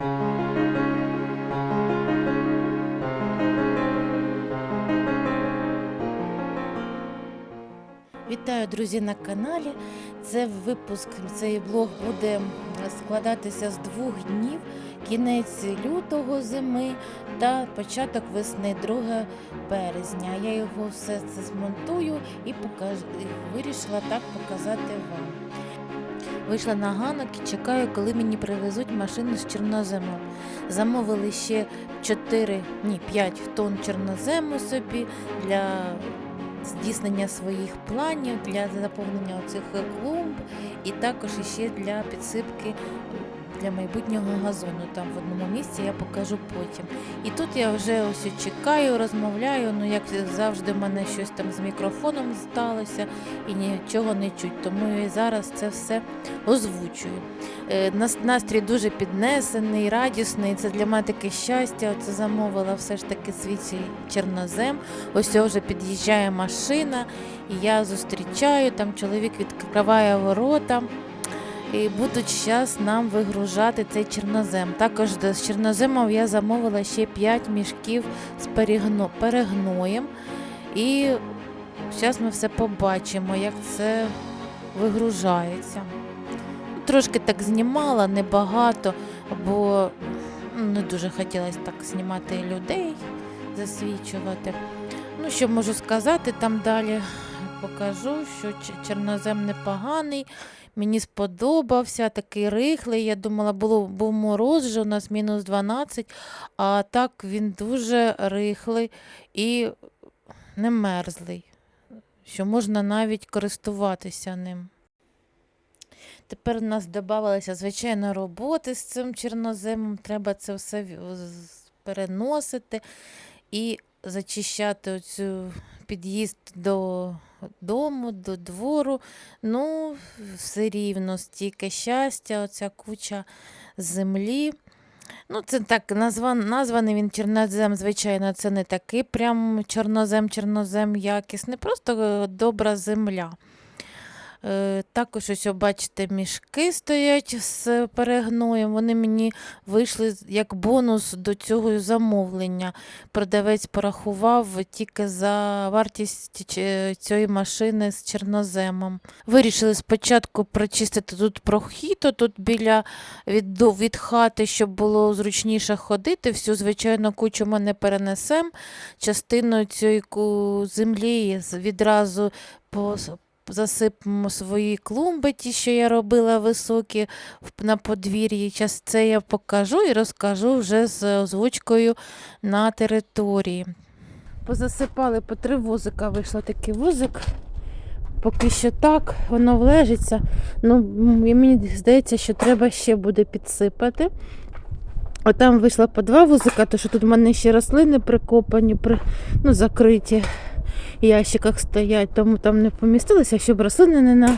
Вітаю, друзі, на каналі. Це випуск, цей блог буде складатися з двох днів: кінець лютого зими та початок весни, 2 березня. Я його все це змонтую і покажу. вирішила так показати вам. Вийшла на ганок і чекаю, коли мені привезуть машину з чорнозему. Замовили ще 4, ні, 5 тонн чорнозему собі для здійснення своїх планів, для заповнення цих клумб і також ще для підсипки для майбутнього газону. Там в одному місці я покажу потім. І тут я вже ось чекаю, розмовляю. Ну як завжди, в мене щось там з мікрофоном сталося і нічого не чуть. Тому я зараз це все озвучую. Е, нас- Настрій дуже піднесений, радісний. Це для мене таке щастя. Оце замовила все ж таки цей чорнозем. Ось вже під'їжджає машина, і я зустрічаю. Там чоловік відкриває ворота. І будуть зараз нам вигружати цей чорнозем. Також з чорноземом я замовила ще 5 мішків з перегноєм. І зараз ми все побачимо, як це вигружається. Трошки так знімала, небагато, бо ну, не дуже хотілося так знімати людей, засвідчувати. Ну, що можу сказати там далі? Покажу, що чорнозем непоганий. Мені сподобався, такий рихлий. Я думала, було, був мороз вже у нас мінус 12, а так він дуже рихлий і не мерзлий, що можна навіть користуватися ним. Тепер у нас додавалася звичайно роботи з цим чорноземом. Треба це все переносити і зачищати оцю під'їзд до дому, до двору. Ну, все рівно, стільки щастя, оця куча землі. Ну, це так, назван, названий він чорнозем, звичайно, це не такий прям чорнозем, чорнозем якісний, просто добра земля. Е, Також ось, бачите, мішки стоять з перегноєм. Вони мені вийшли як бонус до цього замовлення. Продавець порахував тільки за вартість цієї машини з чорноземом. Вирішили спочатку прочистити тут прохід, тут біля від, від хати, щоб було зручніше ходити. Всю звичайно кучу ми не перенесемо. Частину цієї землі відразу засипемо свої клумби, ті, що я робила високі на подвір'ї. Час це я покажу і розкажу вже з озвучкою на території. Позасипали по три вузика, вийшло такий вузик. Поки що так, воно влежиться. Ну, мені здається, що треба ще буде підсипати. Отам вийшло по два вузика, то що тут в мене ще рослини прикопані, при, ну, закриті ящиках стоять, тому там не помістилося, щоб рослини не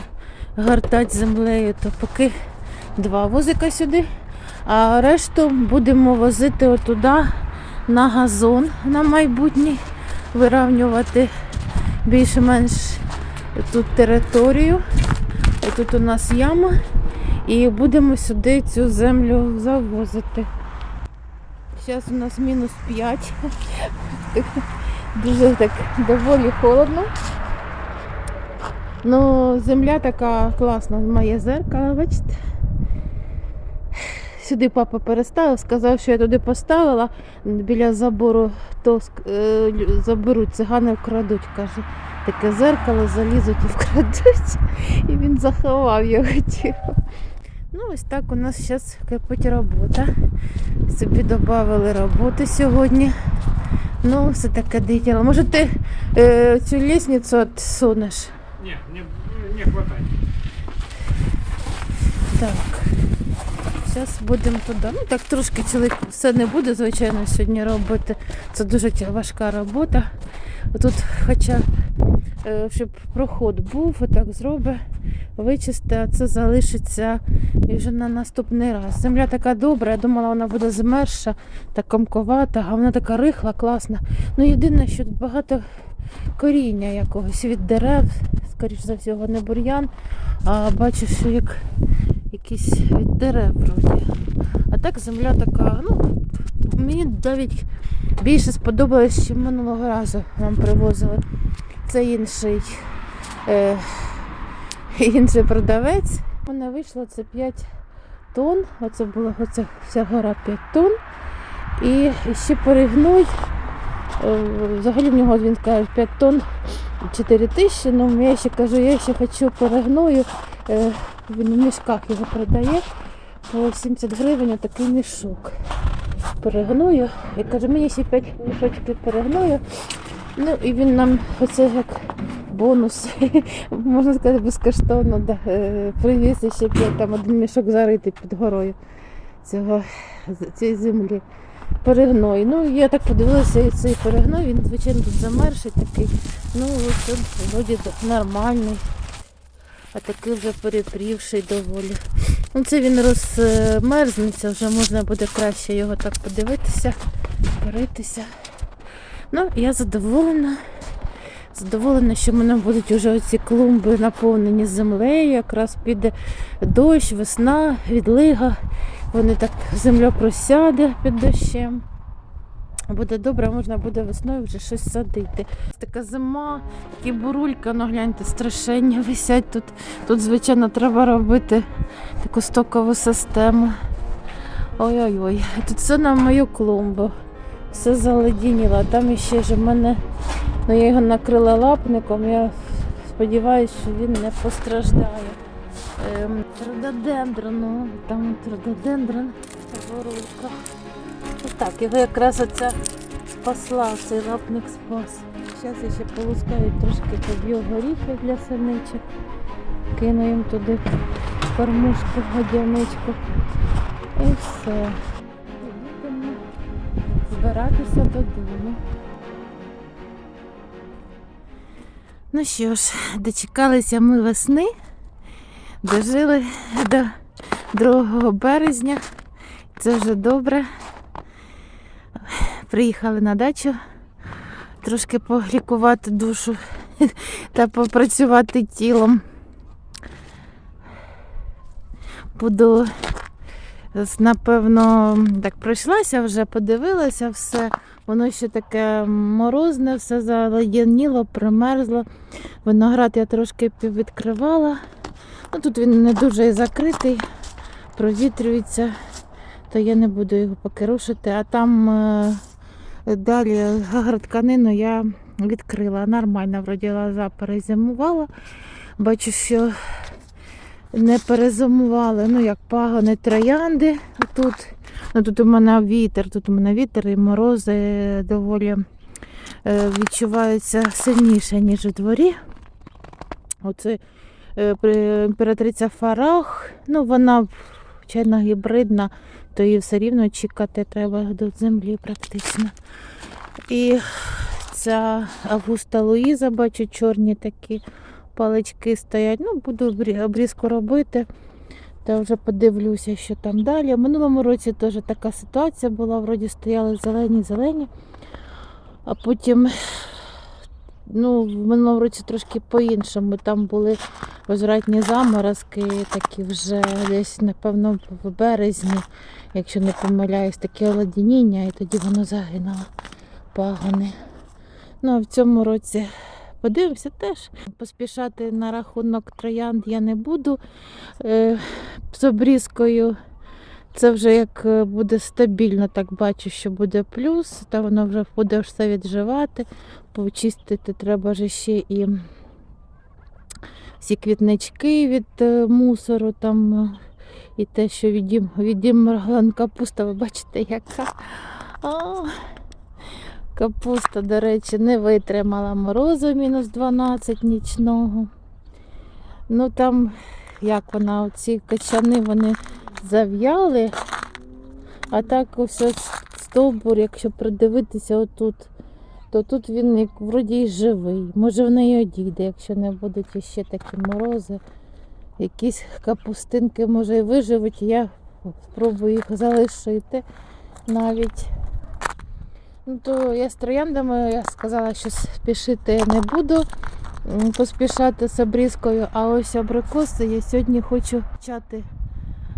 нагортати землею, то поки два возика сюди, а решту будемо возити отуди на газон на майбутній, вирівнювати більш-менш тут територію. Тут у нас яма, і будемо сюди цю землю завозити. Зараз у нас мінус 5. Дуже так доволі холодно. Ну, земля така класна, має зеркало, бачите. Сюди папа переставив, сказав, що я туди поставила біля забору, то е, заберуть, цигани вкрадуть, каже. Таке зеркало залізуть і вкрадуть. І він заховав його тихо. Ну, ось так у нас зараз кипить робота. Собі додали роботи сьогодні. Ну, все таке дитя. Може ти е, цю лісницю отсунеш? Ні, не, не хватає. Так. Зараз будемо туди. Ну так трошки чоловік все не буде, звичайно, сьогодні робити. Це дуже важка робота. Тут хоча е, щоб проход був, отак зробить, вичисти, а це залишиться і вже на наступний раз. Земля така добра, я думала, вона буде змерша, та комковата, а вона така рихла, класна. Ну єдине, що тут багато коріння якогось від дерев, скоріш за всього, не бур'ян, а бачу, що як якісь від дерев вроді. А так земля така, ну, мені навіть більше сподобалось, ніж минулого разу нам привозили. Це інший, е, інший продавець. У мене вийшло це 5 тонн. Оце була оця вся гора 5 тонн. І ще перегнуй. е, Взагалі в нього він каже 5 тонн 4 тисячі. Ну я ще кажу, я ще хочу перегною. Е, Він в мішках його продає. По 70 гривень такий мішок. Перегною. І каже, мені ще 5 мішочків перегною. Ну і він нам оце як бонус, можна сказати, безкоштовно да, е, привіз ще п'ять, там один мішок заритий під горою цього, цієї землі. Перегной. Ну, я так подивилася, і цей перегной, він, звичайно, тут замерший такий. Ну, ось тут вроді нормальний. А такий вже перепрівший доволі. Ну, це він розмерзнеться, вже можна буде краще його так подивитися, поритися. Ну, я задоволена. Задоволена, що в мене будуть вже оці клумби наповнені землею. Якраз піде дощ, весна, відлига. Вони так земля просяде під дощем. Буде добре, можна буде весною вже щось садити. Така зима, такі бурулька, ну гляньте, страшення висять тут. Тут, звичайно, треба робити таку стокову систему. Ой-ой-ой. Тут все на мою клумбу. Все заледініло. Там іще ж в мене, ну я його накрила лапником. Я сподіваюся, що він не постраждає. Ем, Рододендрон, ну, там от рододендрон, горулька. Отак, його якраз оця спасла, цей лапник спас. Зараз я ще полускаю трошки поб'ю горіхи для синичок. Кину їм туди кормушку, годівничку. І все. Будемо збиратися додому. Ну що ж, дочекалися ми весни, дожили до 2 березня. Це вже добре. Приїхали на дачу трошки полікувати душу та попрацювати тілом. Буду Напевно, так пройшлася вже, подивилася все. Воно ще таке морозне, все заледяніло, примерзло. Виноград я трошки відкривала. Ну, тут він не дуже закритий, провітрюється, то я не буду його поки рушити. А там е, далі тканину я відкрила. Нормально, вроді лоза перезимувала. Бачу, що не перезимували. Ну, як пагони троянди тут. Ну, тут у мене вітер, тут у мене вітер і морози доволі е, відчуваються сильніше, ніж у дворі. Оце е, імператриця Фарах, ну вона звичайно гібридна, то її все рівно чекати треба до землі практично. І ця Августа Луїза, бачу, чорні такі палички стоять. Ну, буду обрі- обрізку робити. Та вже подивлюся, що там далі. В минулому році теж така ситуація була, вроді стояли зелені, зелені. А потім, ну, в минулому році трошки по-іншому. Там були возвратні заморозки, такі вже десь, напевно, в березні, якщо не помиляюсь, таке оладіння, і тоді воно загинуло пагони. Ну, а в цьому році подивимося теж. Поспішати на рахунок троянд я не буду. Е, з обрізкою це вже як е, буде стабільно, так бачу, що буде плюс, та воно вже буде все відживати. Почистити треба ж ще і всі квітнички від е, мусору, там, е, і те, що відім, відімрган капуста, ви бачите, яка. А, Капуста, до речі, не витримала морозу мінус 12 нічного. Ну там, як вона, оці качани вони зав'яли, а так ось стовбур, якщо придивитися отут, то тут він вроді й живий. Може в неї одійде, якщо не будуть іще такі морози. Якісь капустинки може і виживуть. Я спробую їх залишити навіть. Ну, то я з трояндами я сказала, що спішити не буду. поспішати з обрізкою, а ось абрикоси я сьогодні хочу почати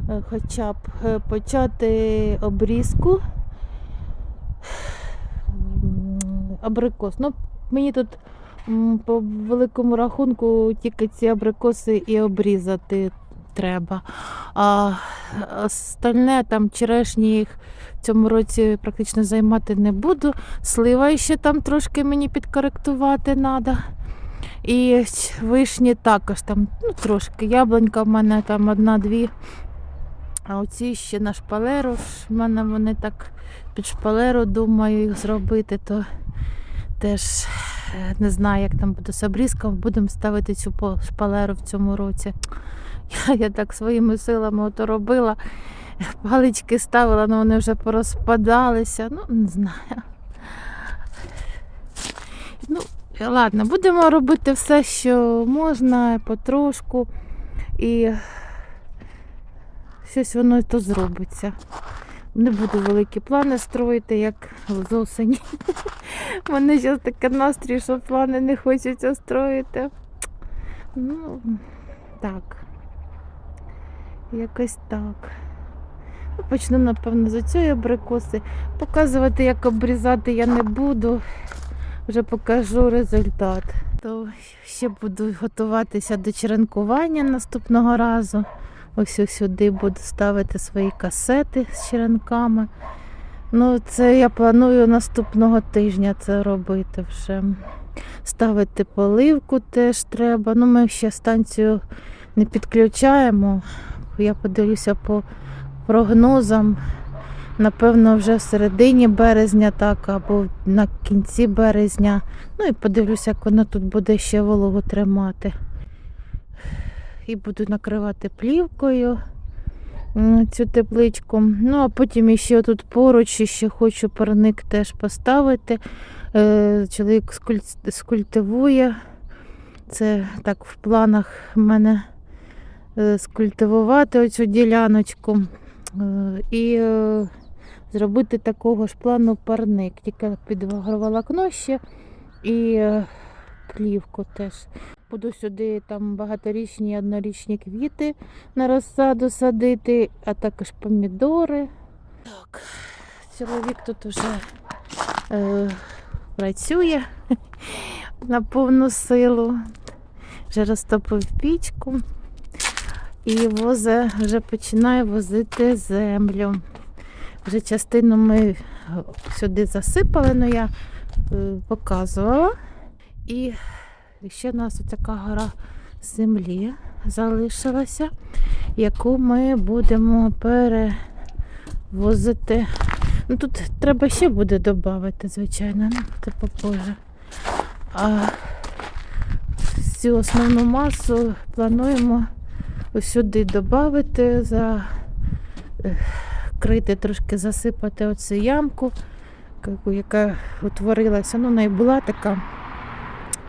е, хоча б е, почати обрізку. Абрикос. Ну, мені тут по великому рахунку тільки ці абрикоси і обрізати треба. А остальне там черешні їх в цьому році практично займати не буду. Слива ще там трошки мені підкоректувати треба. І вишні також там ну, трошки. Яблунька в мене там одна-дві. А оці ще на шпалеру. В мене вони так під шпалеру думаю їх зробити, то теж е, не знаю, як там буде з обрізком. Будемо ставити цю шпалеру в цьому році. Я, я так своїми силами ото робила. Палички ставила, але вони вже порозпадалися. Ну, не знаю. Ну, ладно, будемо робити все, що можна, потрошку. І щось воно то зробиться. Не буду великі плани строїти, як з осені. У мене зараз таке настрій, що плани не хочеться строїти. Ну, так. Якось так. Ну, Почну, напевно, з цієї абрикоси. Показувати, як обрізати я не буду. Вже покажу результат. То ще буду готуватися до черенкування наступного разу. Ось сюди буду ставити свої касети з черенками. Ну, це я планую наступного тижня це робити вже. Ставити поливку теж треба. Ну, ми ще станцію не підключаємо. Я подивлюся по прогнозам. Напевно, вже в середині березня, так, або на кінці березня. Ну і подивлюся, як воно тут буде ще вологу тримати. І буду накривати плівкою цю тепличку. Ну, а потім ще тут поруч ще хочу парник теж поставити. Е, Чоловік скультивує. Це так в планах в мене е, скультивувати оцю діляночку. Е, І зробити такого ж плану парник, тільки під агроволокно ще і плівку теж. Буду сюди там багаторічні однорічні квіти на розсаду садити, а також помідори. Так, чоловік тут уже е, працює на повну силу. Вже розтопив пічку і возе, вже починає возити землю. Вже частину ми сюди засипали, але я е, показувала. І ще в нас така гора землі залишилася, яку ми будемо перевозити. Ну, тут треба ще буде додати, звичайно, ну, це попозже. А цю основну масу плануємо сюди додати, закрити, трошки засипати оцю ямку, яка утворилася. Ну, вона і була така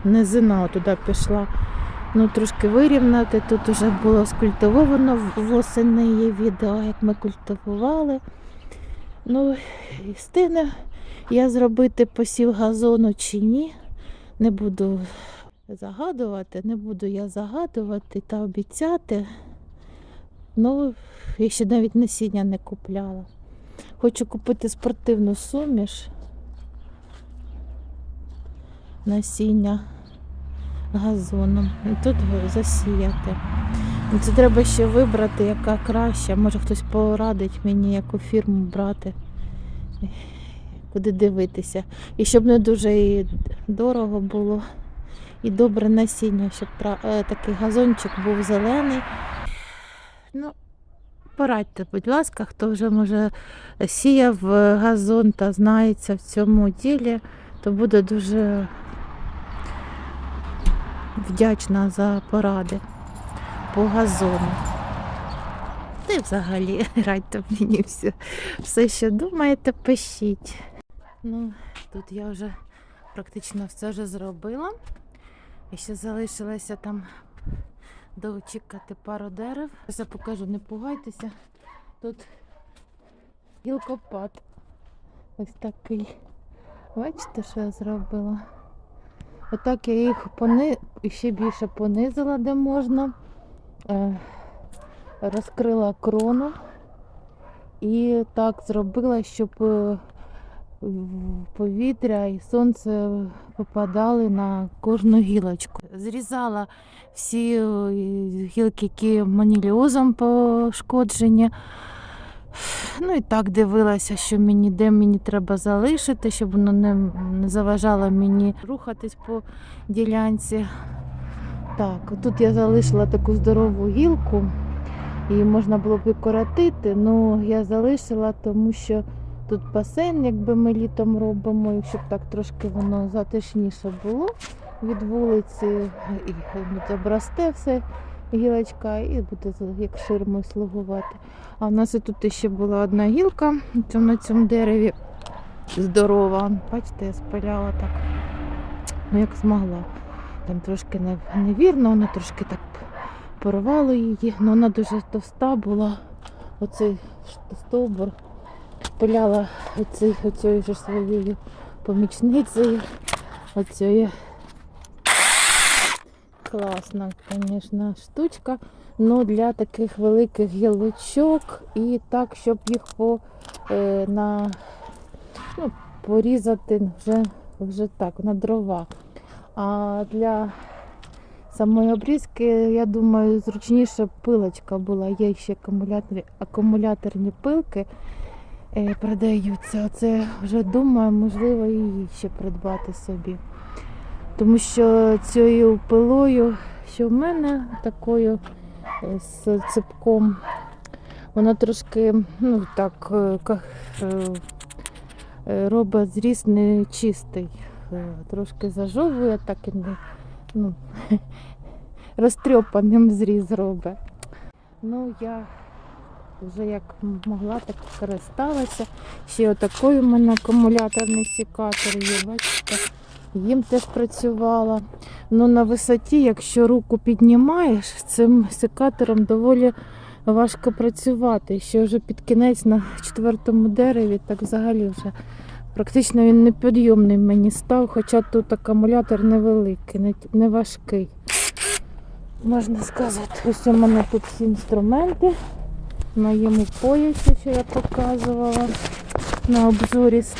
низина туди пішла. Ну, трошки вирівняти. Тут вже було скультивовано восени є відео, як ми культивували. Ну, стигне я зробити посів газону чи ні. Не буду загадувати, не буду я загадувати та обіцяти. Ну, я ще навіть насіння не купляла. Хочу купити спортивну суміш. Насіння газоном. І тут засіяти. Це треба ще вибрати, яка краща. Може хтось порадить мені, яку фірму брати, куди дивитися. І щоб не дуже і дорого було. І добре насіння, щоб е, такий газончик був зелений. Ну, порадьте, будь ласка, хто вже може сіяв е, газон та знається в цьому ділі, то буде дуже вдячна за поради по газону. Та взагалі радьте мені все, все, що думаєте, пишіть. Ну, тут я вже практично все вже зробила. І ще залишилося там доочікати пару дерев. Зараз я покажу, не пугайтеся. Тут гілкопад. Ось такий. Бачите, що я зробила? Отак я їх пони... ще більше понизила, де можна. Е, розкрила крону і так зробила, щоб е, повітря і сонце попадали на кожну гілочку. Зрізала всі е, гілки, які маніліозом пошкоджені. Ну і так дивилася, що мені де мені треба залишити, щоб воно не, не заважало мені рухатись по ділянці. Так, тут я залишила таку здорову гілку, її можна було б і коротити, але я залишила, тому що тут басейн, якби ми літом робимо, і щоб так трошки воно затишніше було від вулиці, і ну, обросте все гілочка і буде як ширмою слугувати. А в нас і тут ще була одна гілка на цьому дереві здорова. Бачите, я спиляла так, ну як змогла. Там трошки не- невірно, воно трошки так порвало її, але вона дуже товста була. Оцей стовбур спиляла оцією ж своєю помічницею. Оцією класна, звісно, штучка. Ну, для таких великих гілочок і так, щоб їх по, е, на, ну, порізати вже, вже так, на дрова. А для самої обрізки, я думаю, зручніше пилочка була. Є ще акумуляторні, акумуляторні пилки е, продаються. Оце вже думаю, можливо, її ще придбати собі. Тому що цією пилою, що в мене такою е, з ципком, вона трошки, ну так, е, е, робить зріз не чистий. Е, Трошки зажовує, так і не ну, розтрьопаним зріз робить. Ну, я вже як могла, так користалася. Ще отакий у мене акумуляторний секатор є, бачите, їм теж працювала. Ну, на висоті, якщо руку піднімаєш, цим секатором доволі важко працювати. Ще вже під кінець на четвертому дереві, так взагалі вже практично він непідйомний мені став, хоча тут акумулятор невеликий, не, важкий. Можна сказати, ось у мене тут всі інструменти в моєму поясі, що я показувала на обзорі з.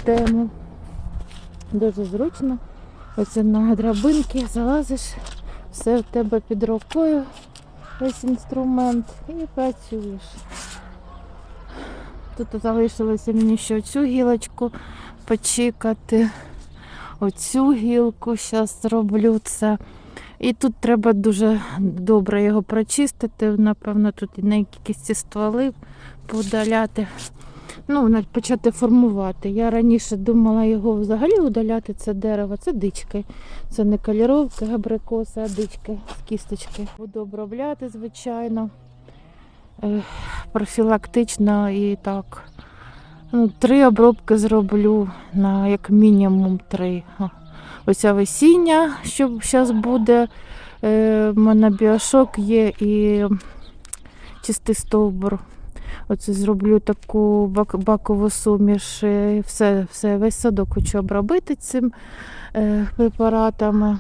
Дуже зручно. Ось на драбинки залазиш, все в тебе під рукою, весь інструмент і працюєш. Тут залишилося мені ще цю гілочку почекати. Оцю гілку зараз зроблю це. І тут треба дуже добре його прочистити. Напевно, тут і на якісь стволи поудаляти. Ну, почати формувати. Я раніше думала його взагалі удаляти, це дерево, це дички. Це не каліровки, абрикоси, а дички з кісточки. Буду обробляти, звичайно. Е, Профілактично і так. Ну, три обробки зроблю на як мінімум три. Оця весіння, що зараз буде. Е, в мене біошок є і чистий стовбур. Оце зроблю таку бак- бакову суміш. Все, все, весь садок хочу обробити цим е, препаратами.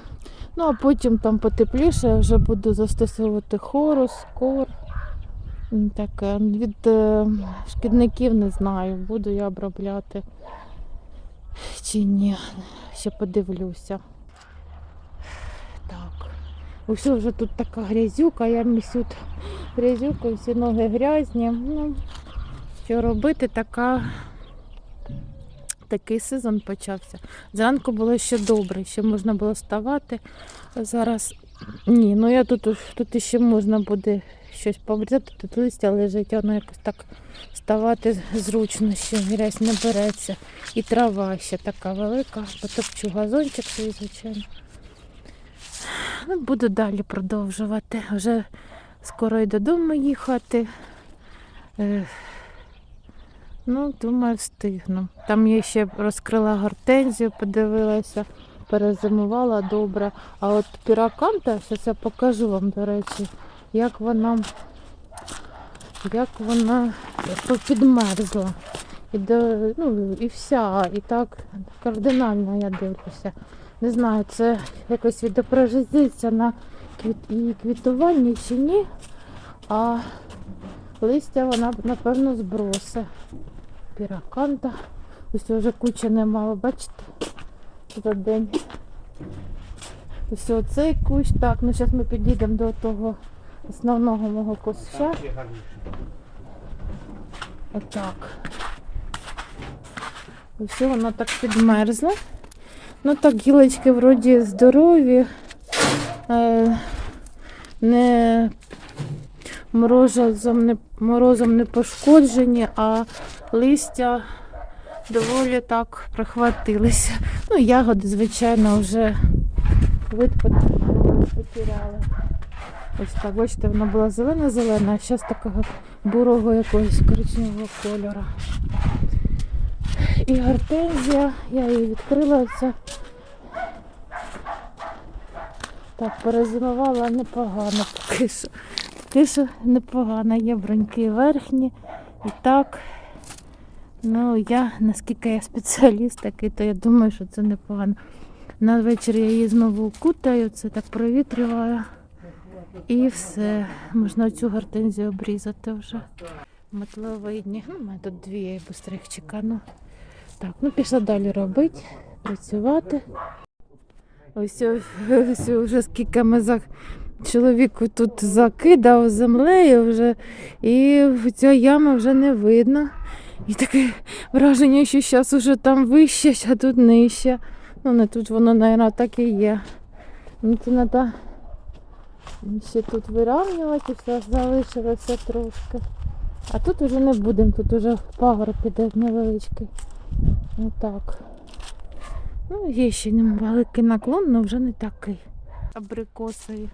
Ну, а потім там потепліше я вже буду застосовувати хорус, кор. М, Таке. Від е, шкідників не знаю, буду я обробляти чи ні. Ще подивлюся. Так. Усе вже тут така грязюка, я місю грязюку, всі ноги грязні. Ну, що робити, така, такий сезон почався. Зранку було ще добре, ще можна було вставати. Зараз ні, ну я тут, тут ще можна буде щось побрізати, тут листя лежить, воно якось так вставати зручно, ще грязь не береться. І трава ще така велика. Потопчу газончик свій, звичайно. Ну, буду далі продовжувати. Вже скоро й додому їхати. Е, Ну, думаю, встигну. Там я ще розкрила гортензію, подивилася, перезимувала добре. А от піраканта, зараз я покажу вам, до речі, як вона, як вона підмерзла. І, до, ну, і вся, і так кардинально я дивлюся. Не знаю, це якось відображається на квіт... її квітуванні чи ні. А листя вона, напевно, збросе. Піраканта. Ось вже куча немало, бачите? За день. Ось оцей кущ. Так, ну зараз ми підійдемо до того основного мого куща. Отак. Все, воно так підмерзло. Ну так, гілочки вроді здорові, е, не морозом не, морозом не пошкоджені, а листя доволі так прихватилися. Ну, ягоди, звичайно, вже вид. Ось так, бачите, вона була зелена-зелена, а зараз такого бурого якогось коричневого кольору. І гортензія, я її відкрила це. Так, перезимувала непогано поки що. Поки що непогано. Є броньки верхні. І так. Ну, я, наскільки я спеціаліст такий, то я думаю, що це непогано. На вечір я її знову кутаю, це так провітрюваю. І все. Можна цю гортензію обрізати вже. Метловидні. Ну, у мене тут дві, я їх чекану. Так, ну пішла далі робити, працювати. Ось, ось вже скільки ми за чоловіку тут закидав землею вже, і ця яма вже не видно. І таке враження, що зараз уже там вище, а тут нижче. Ну, не тут воно, мабуть, так і є. Ну, це треба ще тут вирівнювати, все залишилося трошки. А тут вже не будемо, тут вже пагор піде невеличкий. Отак. Ну, є ще невеликий наклон, але вже не такий. Абрикосові.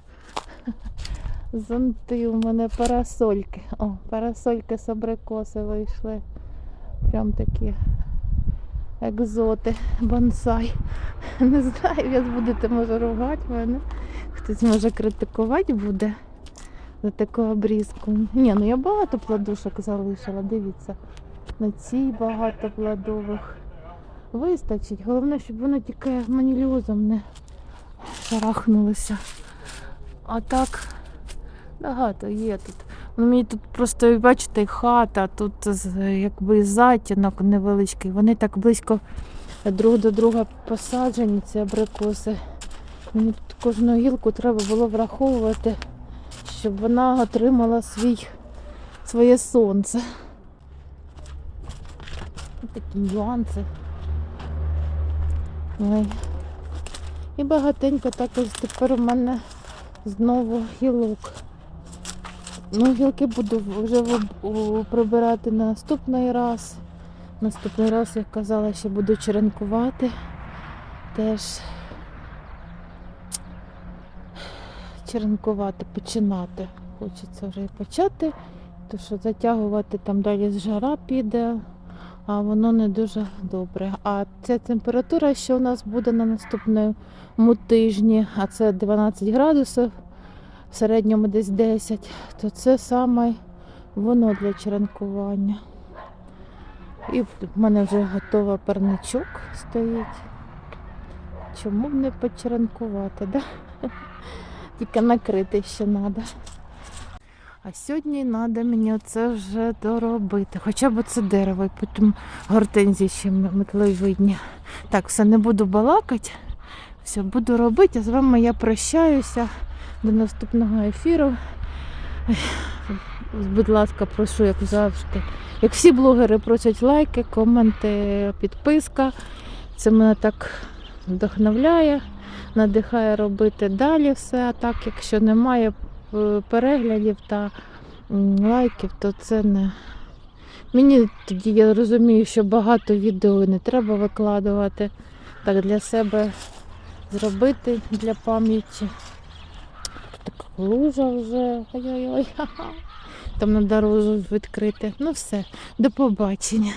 Зонти у мене парасольки. О, парасольки з абрикоси вийшли. Прям такі екзоти, бонсай. Не знаю, як будете може ругати мене. Хтось може критикувати буде за таку обрізку. Ні, ну я багато плодушок залишила, дивіться. На цій багато плодових. Вистачить. Головне, щоб воно тільки маніліозом не шарахнулося. А так багато є тут. Ну, мені тут просто, бачите, хата, тут якби затінок невеличкий. Вони так близько друг до друга посаджені, ці абрикоси. Мені тут кожну гілку треба було враховувати, щоб вона отримала свій, своє сонце. Ось Такі нюанси. Ой. І багатенько також тепер у мене знову гілок. Ну, гілки буду вже прибирати на наступний раз. Наступний раз, як казала, ще буду черенкувати. Теж черенкувати, починати. Хочеться вже і почати, тому що затягувати там далі з жара піде, а воно не дуже добре. А ця температура, що у нас буде на наступному тижні, а це 12 градусів, в середньому десь 10, то це саме воно для черенкування. І в мене вже готова парничок стоїть. Чому б не почеренкувати, да? Тільки накрити ще треба. А сьогодні треба мені це вже доробити. Хоча б це дерево, і потім гортензії ще метлою видні. Так, все, не буду балакати. Все, буду робити, а з вами я прощаюся до наступного ефіру. Будь ласка, прошу, як завжди. Як всі блогери просять лайки, коменти, підписка. Це мене так вдохновляє, надихає робити далі все. А так, якщо немає переглядів та лайків, то це не. Мені тоді я розумію, що багато відео не треба викладувати. Так для себе зробити для пам'яті. Так лужа вже. Ой-ой-ой. Там на дорожу відкрити. Ну все, до побачення.